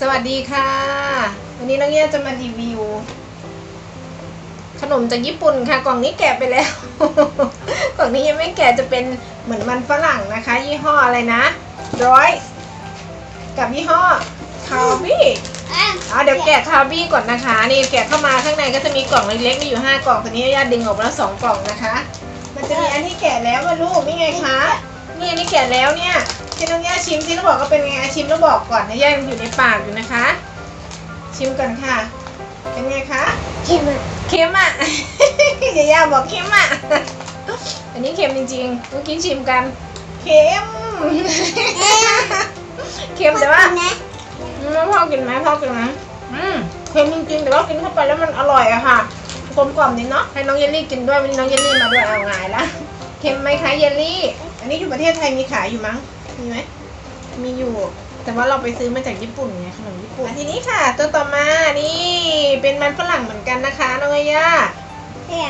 สวัสดีค่ะ วันนี้น้องเงี้ยจะมารีวิว ขนมจากญี่ปุ่นค่ะ กล่องนี้แกะไปแล้ว กล่องนี้ยังไม่แกะจะเป็นเหมือนมันฝรั่งนะคะ ยี่ห้ออะไรนะร้อยกับยี่ห้อคาร์บี้อ๋อเดี๋ยวแกะคาร์บี้ก่อนนะคะ นี่แกะเข้ามาข้างในก็จะมีกล่องเล็กๆมีอยู่ห้ากล่องตอนนี้ญาติดึงออกมาแล้วสองกล่องนะคะ มันจะมีอันที่แกะแล้วมาลูกนี่ไงคะนี่อันนี้แกะแล้วเนี่ย ที่น้องย่าชิมที่เราบอกว่าเป็นไงชิมแล้วบอกก่อนนะย่ายังอยู่ในปากอยู่นะคะ ชิมก่อนค่ะ เป็นไงคะเค็มอะเค็มอะอย่าย่าบอกเค็มอะอันนี้เค็มจริงๆเมื่อกี้ชิมกันเค็มเค็มแต่ว่านะอืมพ่อกินไหมพ่อกินไหมอืมเค็มจริงๆแต่ว่ากินเข้าไปแล้วมันอร่อยอะค่ะกลมกล่อมดีเนาะให้น้องเยลลี่กินด้วยวันนี้น้องเยลลี่มาด้วยเอาไงละเค็มไหมคะเยลลี่ อันนี้อยู่ประเทศไทยมีขายอยู่มั้ง มีไหมมีอยู่ แต่ว่าเราไปซื้อมาจากญี่ปุ่นไงขนมญี่ปุ่นอะทีนี้ค่ะ ตัวต่อมานี่เป็นมันฝรั่งเหมือนกันนะคะน้องเอย่า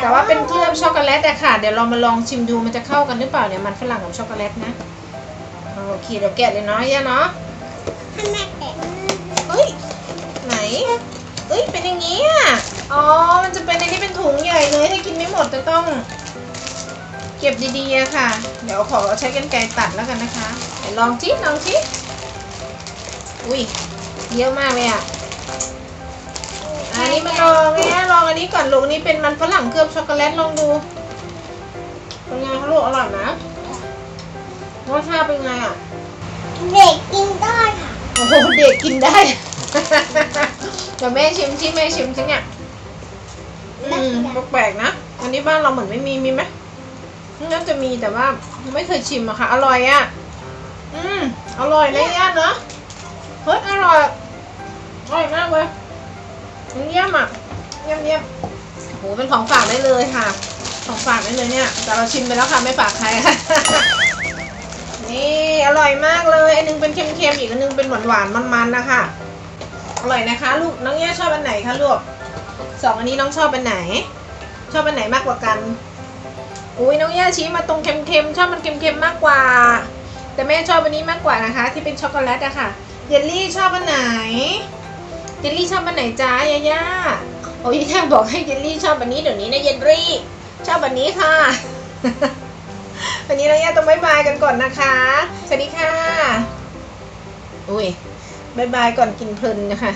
แต่ว่าเป็นเคลือบช็อกโกแลตอะค่ะ เดี๋ยวเรามาลองชิมดูมันจะเข้ากันหรือเปล่าเนี่ยมันฝรั่งกับช็อกโกแลตนะโอเคเดี๋ยวแกะเลยเนาะย่าเนาะข้างหน้าแกะเฮ้ยไหนเอ้ยเป็นอย่างนี้อะอ๋อมันจะเป็นในที่เป็นถุงใหญ่เลยถ้ากินไม่หมดจะต้อง เก็บดีๆอะค่ะ เดี๋ยวขอใช้กันไกรตัดแล้วกันนะคะไหนลองจิลองจิอุ้ยเยอะมากเลยอะอันนี้มาลองเนี่ยลองอันนี้ก่อนลูกอันนี้เป็นมันฝรั่งเคลือบช็อกโกแลตลองดูเป็นไงคะลูกอร่อยไหมรสชาติเป็นไงอะ เด็กกินได้ค่ะโอ้โหเด็กกินได้เดี๋ยวแม่ชิมที่แม่ชิมสิเนี่ยอืมแปลกๆนะอันนี้บ้านเราเหมือนไม่มีมีไหม น่าจะมีแต่ว่าไม่เคยชิมอะค่ะ อร่อยอะอืมอร่อยนะย่าเนาะเฮ้ยอร่อยอร่อยมากเลยเยี่ยมอะเยี่ยมเยี่ยมโอ้โหเป็นของฝากได้เลยค่ะ ของฝากได้เลยเนี่ย แต่เราชิมไปแล้วค่ะไม่ฝากใครค่ะนี่อร่อยมากเลยอันนึงเป็นเค็มๆอีกอันนึงเป็นหวานๆมันๆนะคะอร่อยนะคะ ลูกน้องแย่ชอบอันไหนคะลูกสองอันนี้น้องชอบอันไหน ชอบอันไหนมากกว่ากัน อุ้ยน้องแย่ชี้มาตรงเค็มๆชอบมันเค็มๆมากกว่า แต่แม่ชอบอันนี้มากกว่านะคะ ที่เป็นช็อกโกแลตอะค่ะเยลลี่ชอบอันไหนเยลลี่ชอบอันไหนจ้ายาย่าโอ้ยย่าบอกให้เยลลี่ชอบอันนี้เดี๋ยวนี้นะเยลลี่ชอบอันนี้ค่ะ วันนี้เราแยกต้องบายบายกันก่อนนะคะสวัสดีค่ะอุ้ยบายบายก่อนกินเพลินนะคะ